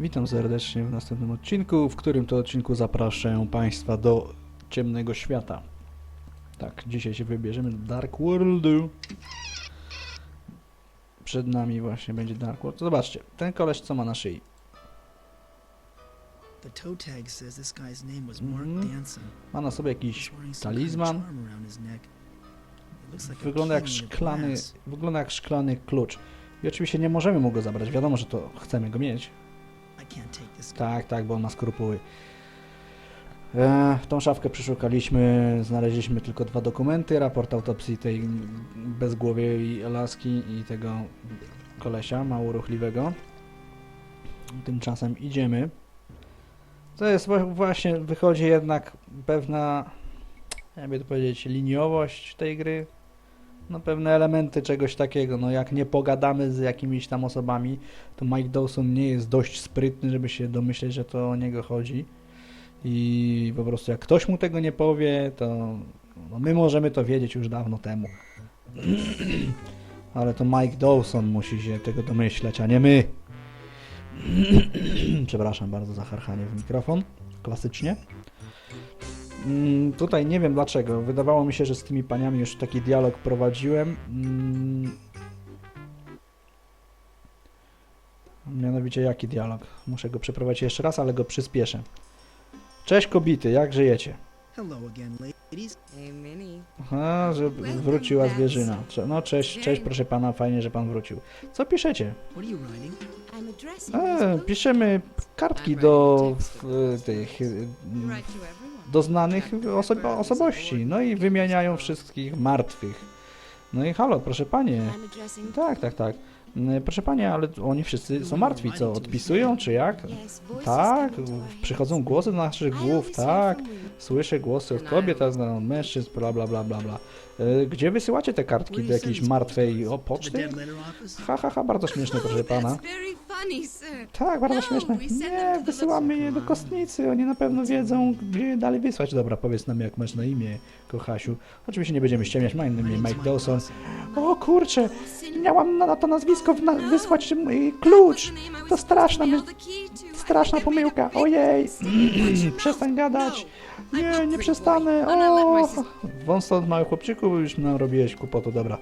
Witam serdecznie w następnym odcinku, w którym to odcinku zapraszam Państwa do ciemnego świata. Tak, dzisiaj się wybierzemy do Dark Worldu. Przed nami właśnie będzie Dark World. Zobaczcie, ten koleś co ma na szyi. Danson. Ma na sobie jakiś talizman. Wygląda jak szklany, wygląda jak szklany klucz. I oczywiście nie możemy mu go zabrać. Wiadomo, że to chcemy go mieć. Tak, tak, bo on ma skrupuły. E, tą szafkę przeszukaliśmy, znaleźliśmy tylko dwa dokumenty, raport autopsji tej bezgłowiej laski i tego kolesia mało ruchliwego. Tymczasem idziemy. To jest właśnie, wychodzi jednak pewna, jakby to powiedzieć, liniowość tej gry. No pewne elementy czegoś takiego, no jak nie pogadamy z jakimiś tam osobami, to Mike Dawson nie jest dość sprytny, żeby się domyśleć, że to o niego chodzi. I po prostu jak ktoś mu tego nie powie, to no my możemy to wiedzieć już dawno temu. Ale to Mike Dawson musi się tego domyśleć, a nie my. Przepraszam bardzo za harchanie w mikrofon. Klasycznie. Mm, Tutaj nie wiem dlaczego. Wydawało mi się, że z tymi paniami już taki dialog prowadziłem. Mm, Mianowicie jaki dialog? Muszę go przeprowadzić jeszcze raz, ale go przyspieszę. Cześć kobity, jak żyjecie? Hello again, ladies. Hey, Minnie. Aha, że wróciła zwierzyna. No cześć, cześć proszę pana, fajnie, że pan wrócił. Co piszecie? What are you writing? I'm addressing E, piszemy kartki do w, tych do znanych oso- osobowości. No i wymieniają wszystkich martwych. No i halo, proszę panie. Tak, tak, tak. Mm, Proszę panie, ale oni wszyscy są martwi, co? Odpisują, czy jak? Tak, przychodzą głosy do naszych głów, tak. Słyszę głosy od kobiet, a od mężczyzn, bla bla bla bla bla. E, Gdzie wysyłacie te kartki? Do jakiejś martwej o poczty? Ha, ha, ha, bardzo śmieszne, proszę pana. Tak, bardzo No, śmieszne. Nie, wysyłamy je do kostnicy, oni na pewno wiedzą, gdzie je dalej wysłać. Dobra, powiedz nam, jak masz na imię, kochasiu. Oczywiście nie będziemy ściemniać, ma na imię Mike Dawson. O kurczę, miałam na na to nazwisko wna- wysłać y, klucz. To straszna, my- straszna pomyłka. Ojej, przestań gadać. Nie, nie przestanę. O, wąs stąd, mały chłopczyku, już nam robiłeś kłopotu. Dobra,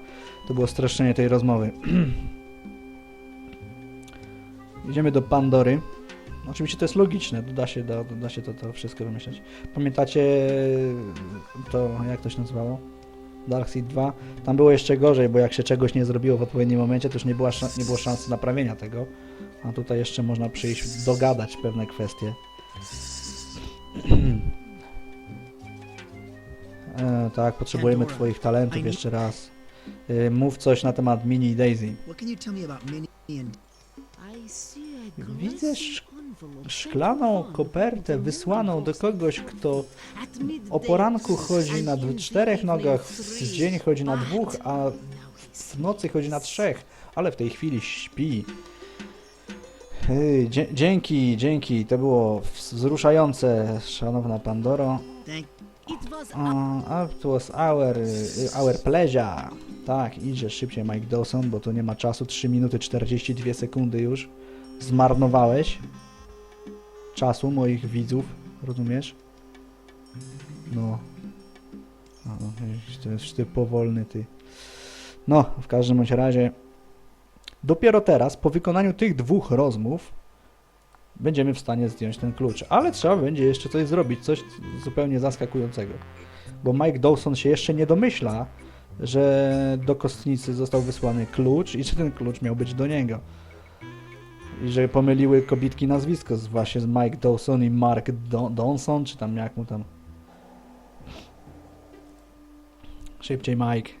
to było streszczenie tej rozmowy. Idziemy do Pandory. Oczywiście to jest logiczne, da się, da, da się to, to wszystko wymyśleć. Pamiętacie to, jak to się nazywało? Darkseid 2. Tam było jeszcze gorzej, bo jak się czegoś nie zrobiło w odpowiednim momencie, to już nie, była nie było szansy naprawienia tego. A tutaj jeszcze można przyjść, dogadać pewne kwestie. e, tak, potrzebujemy. Twoich talentów jeszcze raz. E, mów coś na temat Mini i Daisy. Widzę Szklaną kopertę wysłaną do kogoś, kto o poranku chodzi na czterech nogach, w dzień chodzi na dwóch, a w nocy chodzi na trzech, ale w tej chwili śpi. Dzięki, dzięki, to było wzruszające, szanowna Pandoro. Uh, it was our, our pleasure. Tak, idzie szybciej Mike Dawson, bo tu nie ma czasu, 3 minuty 42 sekundy już. Zmarnowałeś czasu moich widzów, rozumiesz? No. No, to jest ty powolny, ty. No, w każdym bądź razie dopiero teraz, po wykonaniu tych dwóch rozmów, będziemy w stanie zdjąć ten klucz. Ale trzeba będzie jeszcze coś zrobić, coś zupełnie zaskakującego. Bo Mike Dawson się jeszcze nie domyśla, że do kostnicy został wysłany klucz i że ten klucz miał być do niego. I że pomyliły kobitki nazwisko z właśnie z Mike Dawson i Mark Don- Dawson, czy tam jak mu tam. Szybciej Mike.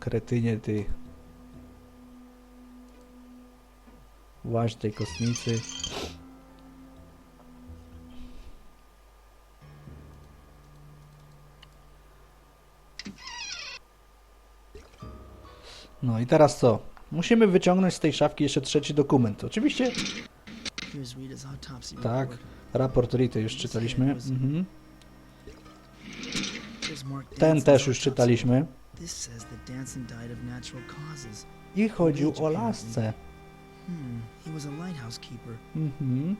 Kretynie ty. Właź tej kostnicy. No i teraz co? Musimy wyciągnąć z tej szafki jeszcze trzeci dokument. Oczywiście Tak. raport Rity już czytaliśmy. Mhm. Ten też już czytaliśmy. I chodził o lasce. Hmm. Mhm,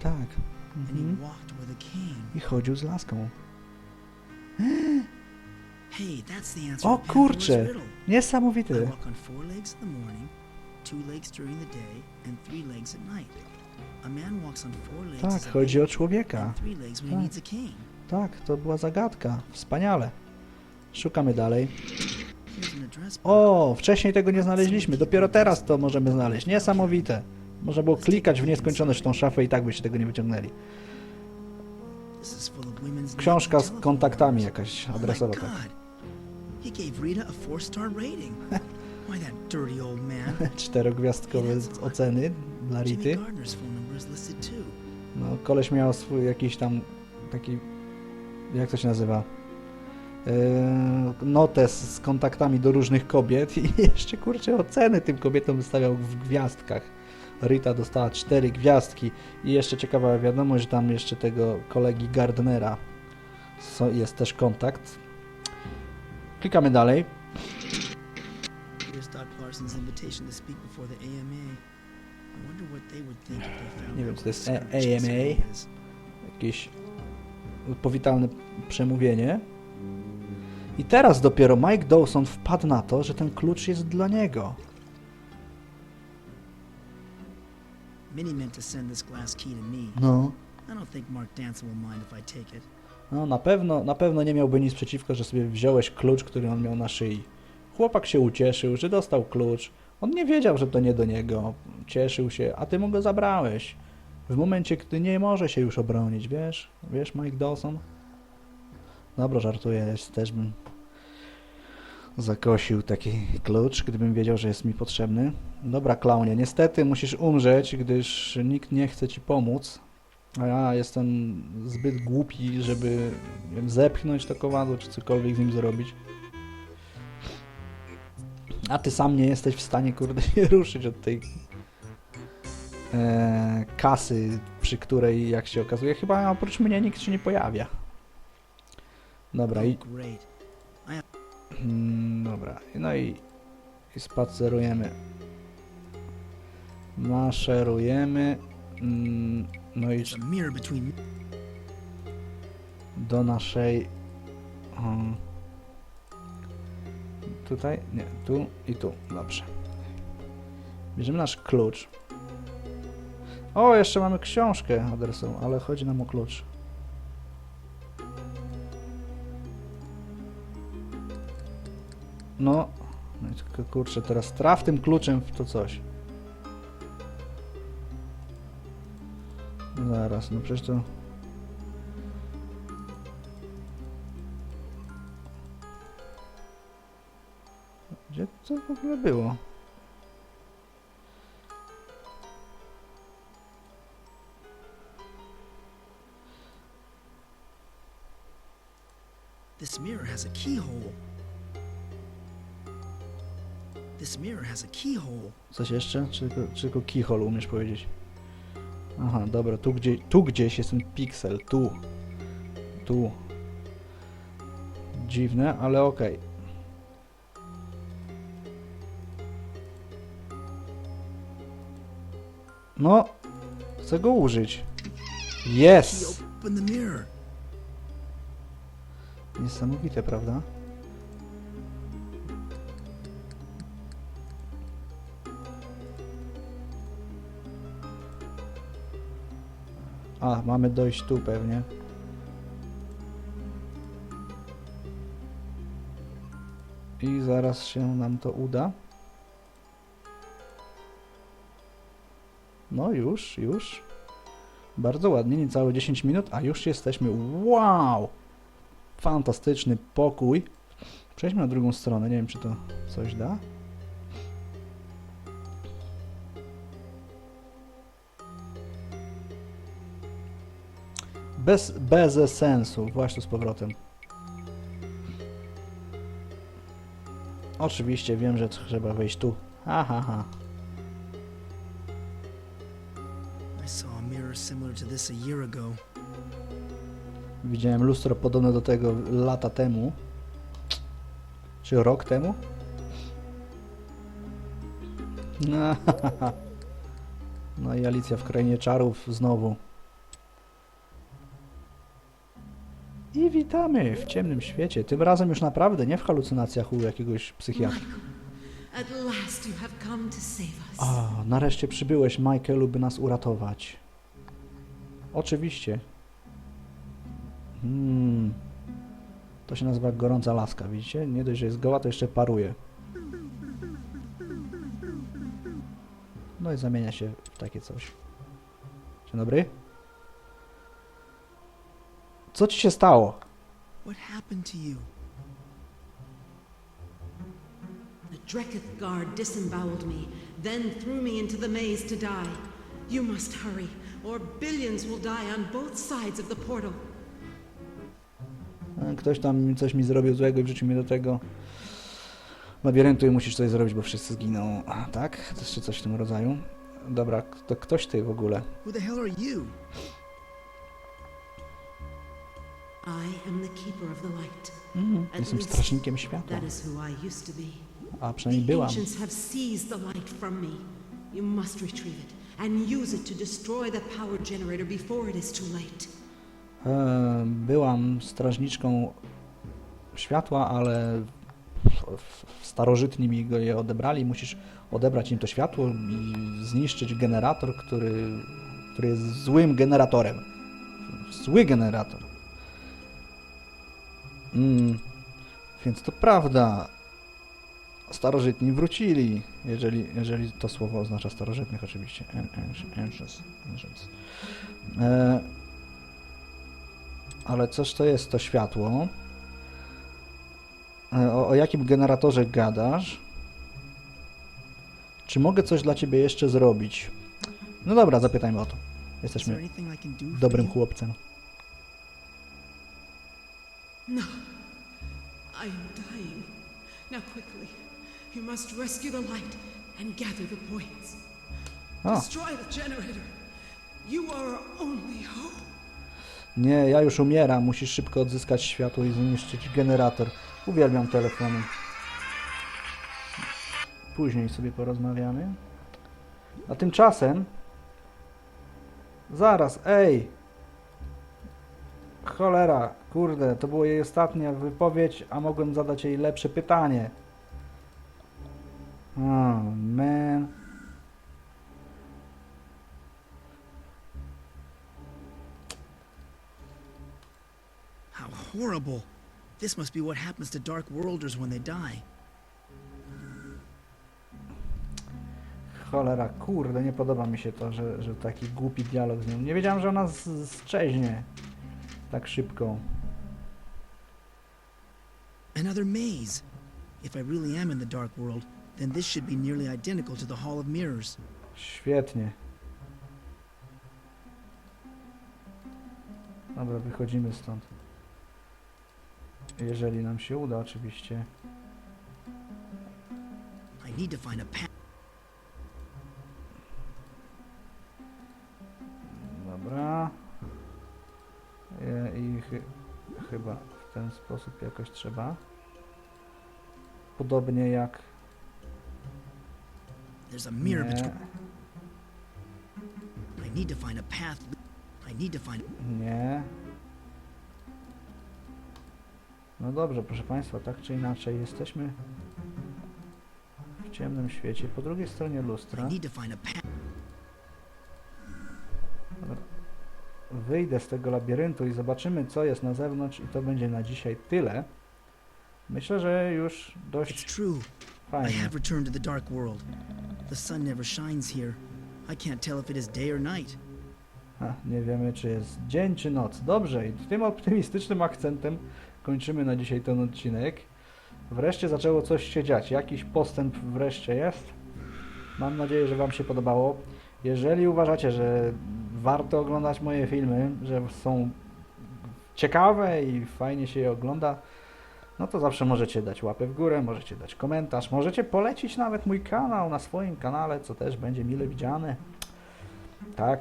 tak. Mhm. I chodził z laską. O. I Niesamowity. Tak, chodzi o człowieka. Tak. Tak, to była zagadka. Wspaniale. Szukamy dalej. O, wcześniej tego nie znaleźliśmy. Dopiero teraz to możemy znaleźć. Niesamowite. Można było klikać w nieskończoność w tą szafę i tak byście tego nie wyciągnęli. Książka z kontaktami jakaś Oh adresowa. Tak. He gave Rita a four-star rating. Why that dirty old man? Czterogwiazdkowe oceny dla Rity. No, koleś miał swój jakiś tam taki, jak to się nazywa, Yy, notes z kontaktami do różnych kobiet i jeszcze kurczę oceny tym kobietom wystawiał w gwiazdkach. Rita dostała cztery gwiazdki i jeszcze ciekawa wiadomość, że tam jeszcze tego kolegi Gardnera jest też kontakt. Klikamy dalej. Nie wiem, co to jest AMA. jakieś powitalne przemówienie. I teraz dopiero Mike Dawson wpadł na to, że ten klucz jest dla niego. No. I don't think Mark Danson will mind if I take it. No, na pewno, na pewno nie miałby nic przeciwko, że sobie wziąłeś klucz, który on miał na szyi. Chłopak się ucieszył, że dostał klucz. On nie wiedział, że to nie do niego. Cieszył się, a ty mu go zabrałeś. W momencie, gdy nie może się już obronić, wiesz? Wiesz, Mike Dawson? Dobra, żartuję, też bym zakosił taki klucz, gdybym wiedział, że jest mi potrzebny. Dobra, klaunie, niestety musisz umrzeć, gdyż nikt nie chce ci pomóc. A ja jestem zbyt głupi, żeby wiem, zepchnąć to kowadło, czy cokolwiek z nim zrobić. A ty sam nie jesteś w stanie, kurde, się ruszyć od tej e, kasy, przy której, jak się okazuje, chyba oprócz mnie nikt się nie pojawia. Dobra, i, Oh, great. mm, dobra, no i, i spacerujemy. Maszerujemy. Mm, no i do naszej. Um, tutaj? Nie, tu i tu. Dobrze. Bierzemy nasz klucz. O, jeszcze mamy książkę adresową, ale chodzi nam o klucz. No, no i tylko kurczę, teraz traf tym kluczem w to coś. Zaraz, no przecież to... Gdzie to w ogóle było? This mirror has a keyhole. This mirror has a keyhole. Coś jeszcze? Czy tylko, czy tylko keyhole umiesz powiedzieć? Aha, dobra, tu, gdzie, tu gdzieś jest ten piksel, tu. Tu. Dziwne, ale okej. No, chcę go użyć. Jest! Niesamowite, prawda? A, mamy dojść tu pewnie. I zaraz się nam to uda. No już, już. Bardzo ładnie, niecałe 10 minut, a już jesteśmy. Wow! Fantastyczny pokój. Przejdźmy na drugą stronę, nie wiem czy to coś da. Bez, bez sensu, właśnie z powrotem. Oczywiście wiem, że trzeba wejść tu. Ha, ha, ha. Widziałem lustro podobne do tego lata temu. Czy rok temu? No, no i Alicja w krainie czarów znowu. I witamy w ciemnym świecie. Tym razem już naprawdę nie w halucynacjach u jakiegoś psychiatry. O, nareszcie przybyłeś, Michaelu, by nas uratować. Oczywiście. Hmm. To się nazywa gorąca laska, widzicie? Nie dość, że jest goła, to jeszcze paruje. No i zamienia się w takie coś. Dzień dobry. Co ci się stało? What happened to you? The Dreketh guard disemboweled me, then threw me into the maze to die. You must hurry, or billions will die on both sides of the portal. Ktoś tam coś mi zrobił złego i wrzucił mnie do tego labiryntu i musisz coś zrobić, bo wszyscy zginą. A, Tak? To jeszcze coś w tym rodzaju. Dobra, to ktoś ty w ogóle. Who the hell are you? Mm, jestem strażnikiem światła. A przynajmniej byłam. You must retrieve it and use it to destroy the power generator before it is too late. E, byłam strażniczką światła, ale starożytni mi go je odebrali. Musisz odebrać im to światło i zniszczyć generator, który, który jest złym generatorem. Zły generator. Mm, więc to prawda. Starożytni wrócili, jeżeli, jeżeli to słowo oznacza starożytnych oczywiście. An- an- Ancients. ancients. E, ale coś to jest to światło? E, O, o jakim generatorze gadasz? Czy mogę coś dla ciebie jeszcze zrobić? No dobra, zapytajmy o to. Jesteśmy dobrym chłopcem. No. I am dying. Now quickly. You must rescue the light and gather the points. O, Destroy the generator. You are our only hope. nie, ja już umieram. Musisz szybko odzyskać światło i zniszczyć generator. Uwielbiam telefony. Później sobie porozmawiamy. A tymczasem... Zaraz, ej! Cholera, kurde, to była jej ostatnia wypowiedź, a mogłem zadać jej lepsze pytanie. Oh, man. How horrible. This must be what happens to Dark Worlders when they die. Cholera, kurde, nie podoba mi się to, że, że taki głupi dialog z nią. Nie wiedziałem, że ona z- szczeźnie tak szybko. Another maze. If I really am in the Dark World, then this should be nearly identical to the Hall of Mirrors. Świetnie. Dobra, wychodzimy stąd. Jeżeli nam się uda, oczywiście. I need to find a path. Ten sposób jakoś trzeba. Podobnie jak... There's a mirror Nie. between. I need to find a path. I need to find. Nie. No dobrze, proszę Państwa, tak czy inaczej jesteśmy w ciemnym świecie. Po drugiej stronie lustra I need to find a path. Wyjdę z tego labiryntu i zobaczymy, co jest na zewnątrz i to będzie na dzisiaj tyle. Myślę, że już It's dość true. I fajnie. have returned to the Dark World. The sun never shines here. I can't tell if it is day or night. Ha, nie wiemy, czy jest dzień, czy noc. Dobrze, i tym optymistycznym akcentem kończymy na dzisiaj ten odcinek. Wreszcie zaczęło coś się dziać. Jakiś postęp wreszcie jest. Mam nadzieję, że Wam się podobało. Jeżeli uważacie, że warto oglądać moje filmy, że są ciekawe i fajnie się je ogląda, no to zawsze możecie dać łapę w górę, możecie dać komentarz, możecie polecić nawet mój kanał na swoim kanale, co też będzie mile widziane. Tak,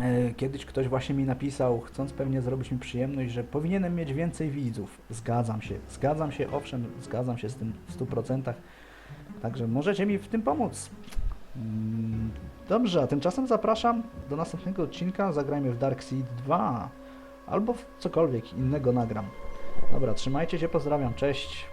E, Kiedyś ktoś właśnie mi napisał, chcąc pewnie zrobić mi przyjemność, że powinienem mieć więcej widzów. Zgadzam się, zgadzam się, owszem, zgadzam się z tym w 100%, Także możecie mi w tym pomóc. Mm, Dobrze, a tymczasem zapraszam do następnego odcinka. Zagrajmy w Dark Seed 2 albo w cokolwiek innego nagram. Dobra, trzymajcie się, pozdrawiam, cześć.